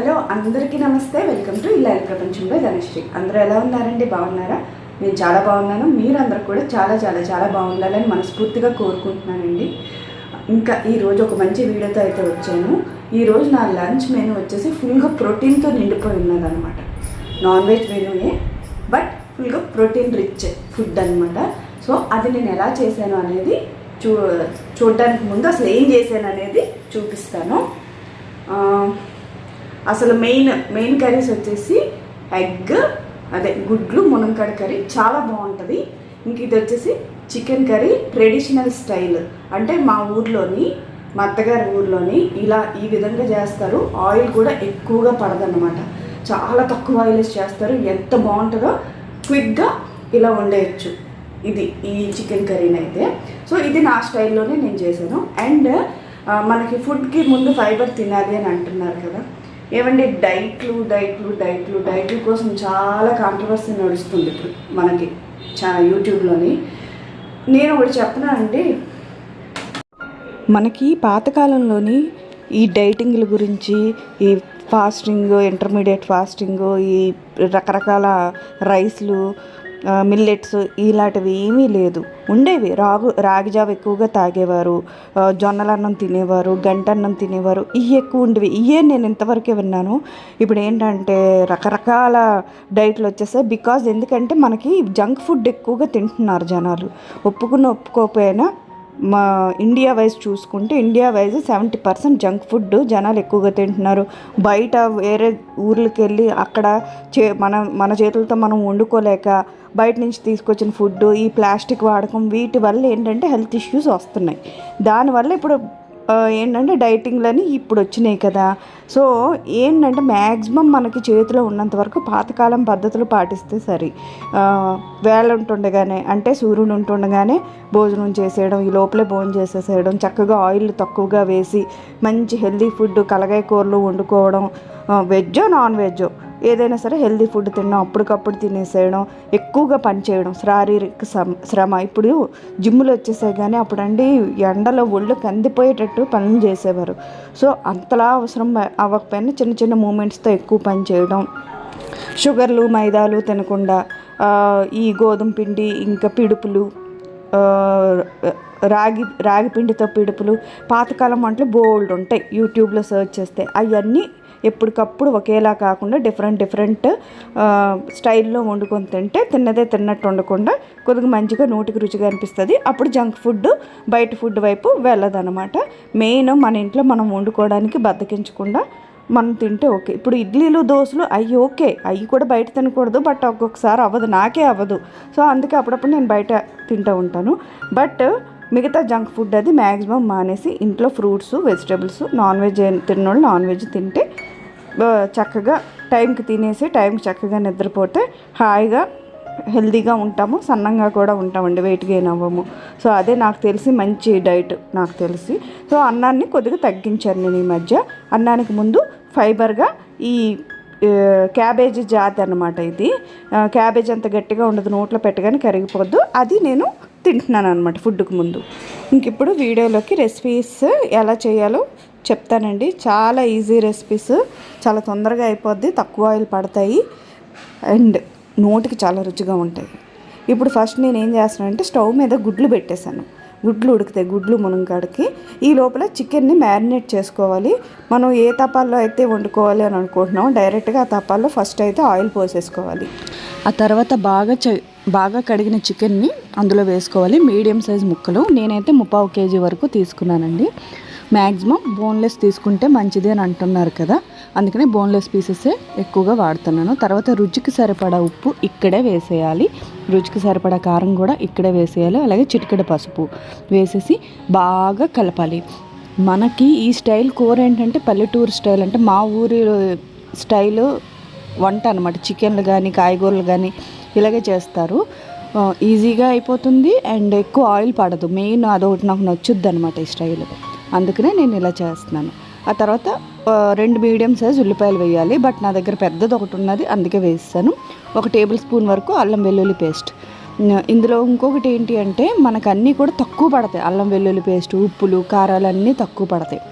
Hello అందరికీ నమస్తే. Welcome to ఇలా ప్రపంచంలో ధనశ్రీ. అందరూ ఎలా ఉన్నారండి? బాగున్నారా? నేను చాలా బాగున్నాను. మీరందరూ కూడా చాలా చాలా చాలా బాగుండాలని మనస్ఫూర్తిగా కోరుకుంటున్నానండి. ఇంకా ఈరోజు ఒక మంచి వీడియోతో అయితే వచ్చాను. ఈరోజు నా లంచ్ మెనూ వచ్చేసి ఫుల్గా ప్రోటీన్తో నిండిపోయి ఉన్నదనమాట నాన్ వెజ్ మెనూయే బట్ ఫుల్గా ప్రోటీన్ రిచ్ ఫుడ్ అనమాట సో అది నేను ఎలా చేశాను అనేది చూ చూడడానికి ముందు అసలు ఏం చేశాను అనేది చూపిస్తాను. అసలు మెయిన్ మెయిన్ కర్రీస్ వచ్చేసి ఎగ్ అదే గుడ్లు మునంకాడ కర్రీ చాలా బాగుంటుంది. ఇంక ఇది వచ్చేసి చికెన్ కర్రీ ట్రెడిషనల్ స్టైల్ అంటే మా ఊర్లోని మా అత్తగారి ఊర్లోని ఇలా ఈ విధంగా చేస్తారు. ఆయిల్ కూడా ఎక్కువగా పడదన్నమాట. చాలా తక్కువ ఆయిల్ చేస్తారు. ఎంత బాగుంటుందో క్విక్గా ఇలా వండేయచ్చు. ఇది ఈ చికెన్ కర్రీని అయితే. సో ఇది నా స్టైల్లోనే నేను చేశాను. అండ్ మనకి ఫుడ్కి ముందు ఫైబర్ తినాలి అని అంటున్నారు కదా. ఏమండి డైట్లు డైట్లు డైట్లు డైట్ల కోసం చాలా కాంట్రవర్సీ నడుస్తుంది ఇప్పుడు మనకి చా యూట్యూబ్లోని. నేను ఒకటి చెప్పనా అండి? మనకి పాతకాలంలోని ఈ డైటింగ్ల గురించి ఈ ఫాస్టింగ్ ఇంటర్మీడియట్ ఫాస్టింగ్ ఈ రకరకాల రైస్లు మిల్లెట్స్ ఇలాంటివి ఏమీ లేదు. ఉండేవి. రాగు రాగి జావ ఎక్కువగా తాగేవారు. జొన్నలన్నం జొన్నల అన్నం తినేవారు గంట అన్నం తినేవారు. ఇవి ఎక్కువ ఉండేవి. ఇవే నేను ఇంతవరకే విన్నాను. ఇప్పుడు ఏంటంటే రకరకాల డైట్లు వచ్చేసాయి. బికాజ్ ఎందుకంటే మనకి జంక్ ఫుడ్ ఎక్కువగా తింటున్నారు జనాలు. ఒప్పుకున్న ఒప్పుకోకపోయినా మా ఇండియా వైజ్ చూసుకుంటే India wise seventy percent junk food జనాలు ఎక్కువగా తింటున్నారు. బయట వేరే ఊర్లకి వెళ్ళి అక్కడ చే మన మన చేతులతో మనం వండుకోలేక బయట నుంచి తీసుకొచ్చిన ఫుడ్ ఈ ప్లాస్టిక్ వాడకం వీటి వల్ల ఏంటంటే హెల్త్ ఇష్యూస్ వస్తున్నాయి. దానివల్ల ఇప్పుడు ఏంటంటే డైటింగ్లని ఇప్పుడు వచ్చినాయి కదా. సో ఏంటంటే మ్యాక్సిమం మనకి చేతిలో ఉన్నంత వరకు పాతకాలం పద్ధతులు పాటిస్తే సరి. వేళ ఉంటుండగానే అంటే సూర్యుడు ఉంటుండగానే భోజనం చేసేయడం ఈ లోపలే భోజనం చేసేసేయడం చక్కగా ఆయిల్ తక్కువగా వేసి మంచి హెల్దీ ఫుడ్ కలగాయ కూరలు వండుకోవడం వెజ్జో నాన్ వెజ్జో. ఏదైనా సరే హెల్దీ ఫుడ్ తినడం అప్పటికప్పుడు తినేసేయడం ఎక్కువగా పని చేయడం శారీరక శ్రమ శ్రమ. ఇప్పుడు జిమ్ములు వచ్చేసాయి కానీ అప్పుడండి ఎండలో ఒళ్ళు కందిపోయేటట్టు పనులు చేసేవారు. సో అంతలా అవసరం అవ్వకపోయినా చిన్న చిన్న మూమెంట్స్తో ఎక్కువ పని చేయడం. షుగర్లు మైదాలు తినకుండా ఈ గోధుమ పిండి ఇంకా పిడుపులు రాగి రాగి పిండితో పిడుపులు పాతకాలం వంటలు బోల్డ్ ఉంటాయి. యూట్యూబ్లో సెర్చ్ చేస్తే అవన్నీ ఎప్పటికప్పుడు ఒకేలా కాకుండా డిఫరెంట్ డిఫరెంట్ స్టైల్లో వండుకొని తింటే తిన్నదే తిన్నట్టు ఉండకుండా కొద్దిగా మంచిగా నోటికి రుచిగా అనిపిస్తుంది. అప్పుడు జంక్ ఫుడ్ బయట ఫుడ్ వైపు వెళ్ళదనమాట. మెయిన్ మన ఇంట్లో మనం వండుకోవడానికి బద్దకించకుండా మనం తింటే ఓకే. ఇప్పుడు ఇడ్లీలు దోశలు అవి ఓకే. అవి కూడా బయట తినకూడదు బట్ ఒక్కొక్కసారి అవ్వదు. నాకే అవ్వదు. సో అందుకే అప్పుడప్పుడు నేను బయట తింటూ ఉంటాను. బట్ మిగతా జంక్ ఫుడ్ అది మ్యాక్సిమం మానేసి ఇంట్లో ఫ్రూట్స్ వెజిటేబుల్స్ నాన్ వెజ్ తిన్నోళ్ళు నాన్ వెజ్ తింటే చక్కగా టైంకి తినేసి టైంకి చక్కగా నిద్రపోతే హాయిగా హెల్దీగా ఉంటాము. సన్నంగా కూడా ఉంటామండి. Weight gain అవ్వము. సో అదే నాకు తెలిసి మంచి డైట్ నాకు తెలిసి. సో అన్నాన్ని కొద్దిగా తగ్గించాను నేను ఈ మధ్య. అన్నానికి ముందు ఫైబర్గా ఈ క్యాబేజీ జాతి అన్నమాట ఇది. క్యాబేజ్ అంత గట్టిగా ఉండదు నోట్లో పెట్టగానే కరిగిపోద్దు. అది నేను తింటున్నాను అనమాట ఫుడ్కు ముందు. ఇంక ఇప్పుడు వీడియోలోకి రెసిపీస్ ఎలా చేయాలో చెప్తానండి. చాలా ఈజీ రెసిపీస్ చాలా తొందరగా అయిపోద్ది తక్కువ ఆయిల్ పడతాయి అండ్ నోటికి చాలా రుచిగా ఉంటాయి. ఇప్పుడు ఫస్ట్ నేను ఏం చేస్తున్నానంటే స్టవ్ మీద గుడ్లు పెట్టేశాను. గుడ్లు ఉడికితే గుడ్లు మునగాడికి ఈ లోపల చికెన్ని మ్యారినేట్ చేసుకోవాలి. మనం ఏ తపాల్లో అయితే వండుకోవాలి అని అనుకుంటున్నామో డైరెక్ట్గా ఆ తపాల్లో ఫస్ట్ అయితే ఆయిల్ పోసేసుకోవాలి. ఆ తర్వాత బాగా చ బాగా కడిగిన చికెన్ని అందులో వేసుకోవాలి. మీడియం సైజ్ ముక్కలు. నేనైతే ముప్పావు కేజీ వరకు తీసుకున్నానండి. మ్యాక్సిమం బోన్లెస్ తీసుకుంటే మంచిది అని అంటున్నారు కదా. అందుకనే బోన్లెస్ పీసెసే ఎక్కువగా వాడుతున్నాను. తర్వాత రుచికి సరిపడా ఉప్పు ఇక్కడే వేసేయాలి. రుచికి సరిపడా కారం కూడా ఇక్కడే వేసేయాలి. అలాగే చిటికెడ పసుపు వేసేసి బాగా కలపాలి. మనకి ఈ స్టైల్ కూర ఏంటంటే పల్లెటూరు స్టైల్ అంటే మా ఊరి స్టైల్ వంట అనమాట చికెన్లు కానీ కాయగూరలు కానీ ఇలాగే చేస్తారు. ఈజీగా అయిపోతుంది అండ్ ఎక్కువ ఆయిల్ పడదు. మెయిన్ అదొకటి నాకు నచ్చుద్ది అనమాట ఈ స్టైల్. అందుకనే నేను ఇలా చేస్తున్నాను. ఆ తర్వాత రెండు మీడియం సైజ్ ఉల్లిపాయలు వేయాలి. బట్ నా దగ్గర పెద్దది ఒకటి ఉన్నది అందుకే వేస్తాను. ఒక టేబుల్ స్పూన్ వరకు అల్లం వెల్లుల్లి పేస్ట్. ఇందులో ఇంకొకటి ఏంటి అంటే మనకు అన్నీ కూడా తక్కువ పడతాయి. అల్లం వెల్లుల్లి పేస్ట్ ఉప్పులు కారాలు అన్నీ తక్కువ పడతాయి.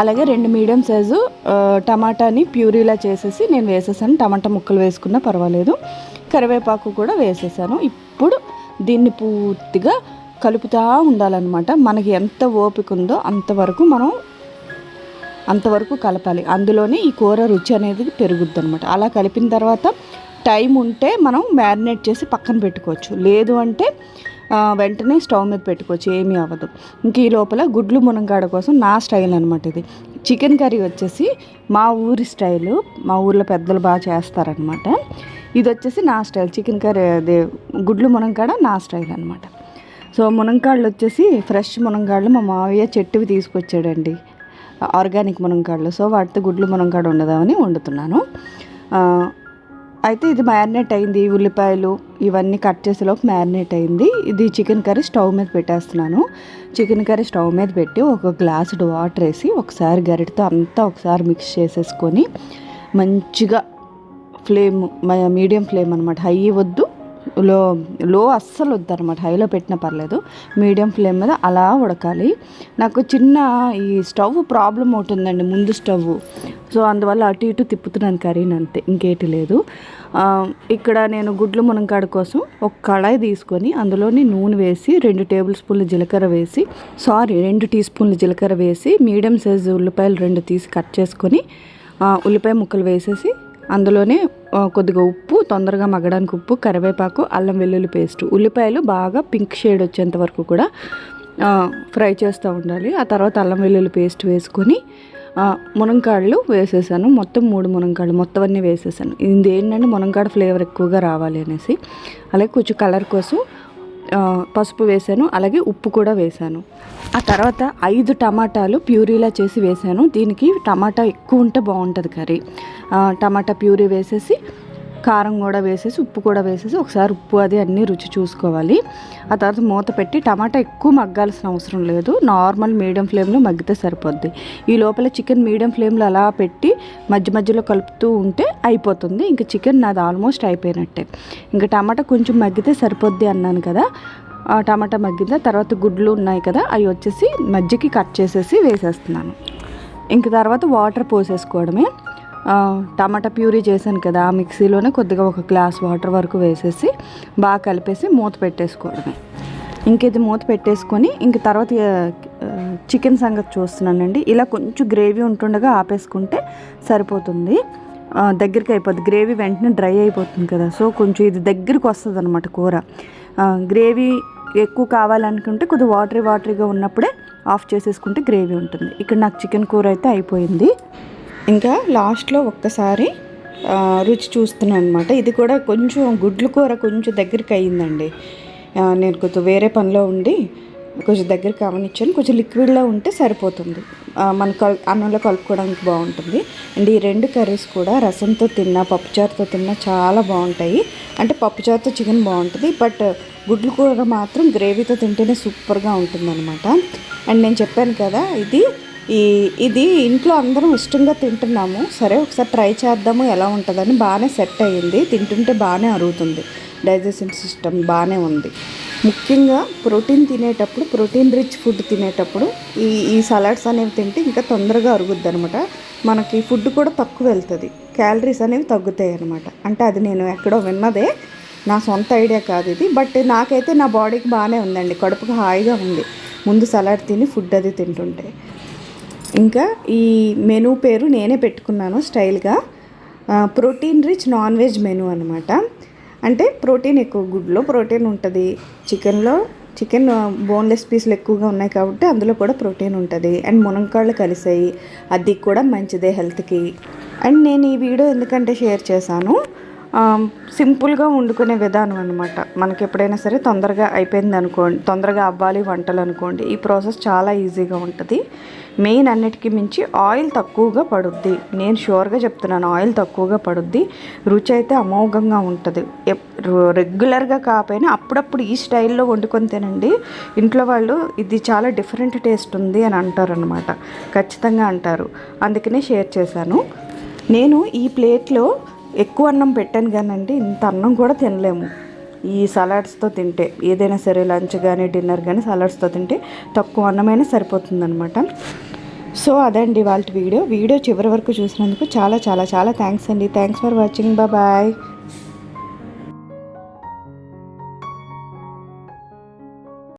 అలాగే రెండు మీడియం సైజు టమాటాని ప్యూరీలా చేసేసి నేను వేసేసాను. టమాటా ముక్కలు వేసుకున్నా పర్వాలేదు. కరివేపాకు కూడా వేసేసాను. ఇప్పుడు దీన్ని పూర్తిగా కలుపుతూ ఉండాలన్నమాట. మనకి ఎంత ఓపిక ఉందో అంతవరకు మనం అంతవరకు కలపాలి. అందులోనే ఈ కూర రుచి అనేది పెరుగుద్ది అనమాట అలా కలిపిన తర్వాత టైం ఉంటే మనం మ్యారినేట్ చేసి పక్కన పెట్టుకోవచ్చు. లేదు అంటే వెంటనే స్టవ్ మీద పెట్టుకోవచ్చు. ఏమీ అవ్వదు. ఇంక ఈ లోపల గుడ్లు మునంగాడ కోసం నా స్టైల్ అనమాట ఇది. చికెన్ కర్రీ వచ్చేసి మా ఊరి స్టైలు. మా ఊర్లో పెద్దలు బాగా చేస్తారనమాట ఇది వచ్చేసి నా స్టైల్. చికెన్ కర్రీ అదే గుడ్లు మునంగాడ నా స్టైల్ అనమాట సో మునంకాళ్ళు వచ్చేసి ఫ్రెష్ మునంకాళ్ళు మా మావయ్య చెట్టువి తీసుకొచ్చాడండి. ఆర్గానిక్ మునంకాళ్ళు సో వాటితో గుడ్లు మునంకాడ ఉండదామని వండుతున్నాను. అయితే ఇది మ్యారినేట్ అయింది. ఉల్లిపాయలు ఇవన్నీ కట్ చేసేలోపు మ్యారినేట్ అయింది. ఇది చికెన్ కర్రీ స్టవ్ మీద పెట్టేస్తున్నాను. చికెన్ కర్రీ స్టవ్ మీద పెట్టి ఒక గ్లాసుడు వాటర్ వేసి ఒకసారి గరిటతో అంతా ఒకసారి మిక్స్ చేసేసుకొని మంచిగా ఫ్లేమ్ మీడియం ఫ్లేమ్ అనమాట హై వద్దు. లో లో అస్సలు వద్దు అనమాట హైలో పెట్టినా పర్లేదు. మీడియం ఫ్లేమ్ మీద అలా ఉడకాలి. నాకు చిన్న ఈ స్టవ్ ప్రాబ్లం అవుతుందండి ముందు స్టవ్. సో అందువల్ల అటు ఇటు తిప్పుతున్నాను కర్రీని అంతే ఇంకేటి లేదు. ఇక్కడ నేను గుడ్లు మునక్కాడ కోసం ఒక కళాయి తీసుకొని అందులోని నూనె వేసి రెండు టేబుల్ స్పూన్ల జీలకర్ర వేసి సారీ రెండు టీ స్పూన్ల జీలకర్ర వేసి మీడియం సైజు ఉల్లిపాయలు రెండు తీసి కట్ చేసుకొని ఉల్లిపాయ ముక్కలు వేసేసి అందులోనే కొద్దిగా ఉప్పు తొందరగా మగ్గడానికి ఉప్పు కరివేపాకు అల్లం వెల్లుల్లి పేస్ట్. ఉల్లిపాయలు బాగా పింక్ షేడ్ వచ్చేంత వరకు కూడా ఫ్రై చేస్తూ ఉండాలి. ఆ తర్వాత అల్లం వెల్లుల్లి పేస్ట్ వేసుకొని ఆ, వేసేసాను. మొత్తం మూడు మునంకాళ్ళు మొత్తం అన్నీ వేసేసాను. ఇది ఏంటంటే మునంకాడ ఫ్లేవర్ ఎక్కువగా రావాలి అనేసి. అలాగే కొంచెం కలర్ కోసం పసుపు వేసాను అలాగే ఉప్పు కూడా వేసాను ఆ తర్వాత ఐదు టమాటాలు ప్యూరీలా చేసి వేసాను దీనికి టమాటా ఎక్కువ ఉంటే బాగుంటుంది కర్రీ. టమాటా ప్యూరీ వేసేసి కారం కూడా వేసేసి ఉప్పు కూడా వేసేసి ఒకసారి ఉప్పు అది అన్నీ రుచి చూసుకోవాలి. ఆ తర్వాత మూత పెట్టి టమాటా ఎక్కువ మగ్గాల్సిన అవసరం లేదు. నార్మల్ మీడియం ఫ్లేమ్లో మగ్గితే సరిపోద్ది. ఈ లోపల చికెన్ మీడియం ఫ్లేమ్లో అలా పెట్టి మధ్య మధ్యలో కలుపుతూ ఉంటే అయిపోతుంది. ఇంకా చికెన్ నాది ఆల్మోస్ట్ అయిపోయినట్టే. ఇంకా టమాటా కొంచెం మగ్గితే సరిపోద్ది అన్నాను కదా. ఆ టమాటా మగ్గిన తర్వాత గుడ్లు ఉన్నాయి కదా అవి వచ్చేసి మజ్జికి కట్ చేసేసి వేసేస్తున్నాను. ఇంక తర్వాత వాటర్ పోసేసుకోవడమే. టమాటా ప్యూరీ చేశాను కదా ఆ మిక్సీలోనే కొద్దిగా ఒక గ్లాస్ వాటర్ వరకు వేసేసి బాగా కలిపేసి మూత పెట్టేసుకోవడమే. ఇంక ఇది మూత పెట్టేసుకొని ఇంక తర్వాత చికెన్ సంగతి చూస్తున్నానండి. ఇలా కొంచెం గ్రేవీ ఉంటుండగా ఆపేసుకుంటే సరిపోతుంది. దగ్గరికి అయిపోద్ది. గ్రేవీ వెంటనే డ్రై అయిపోతుంది కదా సో కొంచెం ఇది దగ్గరికి వస్తుంది అనమాట కూర గ్రేవీ ఎక్కువ కావాలనుకుంటే కొద్దిగా వాటరీ వాటరీగా ఉన్నప్పుడే ఆఫ్ చేసేసుకుంటే గ్రేవీ ఉంటుంది. ఇక్కడ నాకు చికెన్ కూర అయితే అయిపోయింది. ఇంకా లాస్ట్లో ఒక్కసారి రుచి చూస్తున్నాను అనమాట ఇది కూడా కొంచెం గుడ్లు కూర కొంచెం దగ్గరికి అయ్యిందండి. నేను కొంచెం వేరే పనిలో ఉండి కొంచెం దగ్గరికి అవనిచ్చాను కొంచెం లిక్విడ్లో ఉంటే సరిపోతుంది. మన కల్ అన్నంలో కలుపుకోవడానికి బాగుంటుంది. అండ్ ఈ రెండు కర్రీస్ కూడా రసంతో తిన్నా పప్పుచారుతో తిన్నా చాలా బాగుంటాయి. అంటే పప్పుచారుతో చికెన్ బాగుంటుంది. బట్ గుడ్లు కూర మాత్రం గ్రేవీతో తింటేనే సూపర్గా ఉంటుంది అనమాట అండ్ నేను చెప్పాను కదా ఇది ఈ ఇది ఇంట్లో అందరం ఇష్టంగా తింటున్నాము. సరే ఒకసారి ట్రై చేద్దాము ఎలా ఉంటుందని బాగానే సెట్ అయ్యింది. తింటుంటే బాగానే అరుగుతుంది. డైజెషన్ సిస్టమ్ బాగానే ఉంది. ముఖ్యంగా ప్రోటీన్ తినేటప్పుడు ప్రోటీన్ రిచ్ ఫుడ్ తినేటప్పుడు ఈ ఈ సలాడ్స్ అనేవి తింటే ఇంకా తొందరగా అరుగుద్ది అనమాట మనకి ఫుడ్ కూడా తక్కువ వెళ్తుంది. క్యాలరీస్ అనేవి తగ్గుతాయి అనమాట అంటే అది నేను ఎక్కడో విన్నదే. నా సొంత ఐడియా కాదు ఇది. బట్ నాకైతే నా బాడీకి బాగానే ఉందండి. కడుపుకి హాయిగా ఉంది. ముందు సలాడ్ తిని ఫుడ్ అది తింటుంటే. ఇంకా ఈ మెనూ పేరు నేనే పెట్టుకున్నాను స్టైల్గా. Protein rich non veg menu అనమాట అంటే ప్రోటీన్ ఎక్కువ గుడ్లో ప్రోటీన్ ఉంటుంది. చికెన్లో చికెన్ బోన్లెస్ పీసులు ఎక్కువగా ఉన్నాయి కాబట్టి అందులో కూడా ప్రోటీన్ ఉంటుంది. అండ్ మునక్కాళ్ళు కలిసాయి. అది కూడా మంచిదే హెల్త్కి. అండ్ నేను ఈ వీడియో ఎందుకంటే షేర్ చేశాను? సింపుల్గా వండుకునే విధానం అనమాట మనకి ఎప్పుడైనా సరే తొందరగా అయిపోయింది అనుకోండి తొందరగా అవ్వాలి వంటలు అనుకోండి ఈ ప్రాసెస్ చాలా ఈజీగా ఉంటుంది. మెయిన్ అన్నిటికీ మించి ఆయిల్ తక్కువగా పడుద్ది. నేను షూర్గా చెప్తున్నాను ఆయిల్ తక్కువగా పడుద్ది. రుచి అయితే అమోఘంగా ఉంటుంది. ఎప్- రెగ్యులర్గా కాకపోయినా అప్పుడప్పుడు ఈ స్టైల్లో వండుకొని తినండి. ఇంట్లో వాళ్ళు ఇది చాలా డిఫరెంట్ టేస్ట్ ఉంది అని అంటారు అనమాట ఖచ్చితంగా అంటారు. అందుకనే షేర్ చేశాను. నేను ఈ ప్లేట్లో ఎక్కువ అన్నం పెట్టాను కానండి ఇంత అన్నం కూడా తినలేము. ఈ సలాడ్స్తో తింటే ఏదైనా సరే లంచ్ కానీ డిన్నర్ కానీ సలాడ్స్తో తింటే తక్కువ అన్నమైనా సరిపోతుందనమాట సో అదండి వాళ్ళ వీడియో. వీడియో చివరి వరకు చూసినందుకు చాలా చాలా చాలా థ్యాంక్స్ అండి. Thanks for watching bye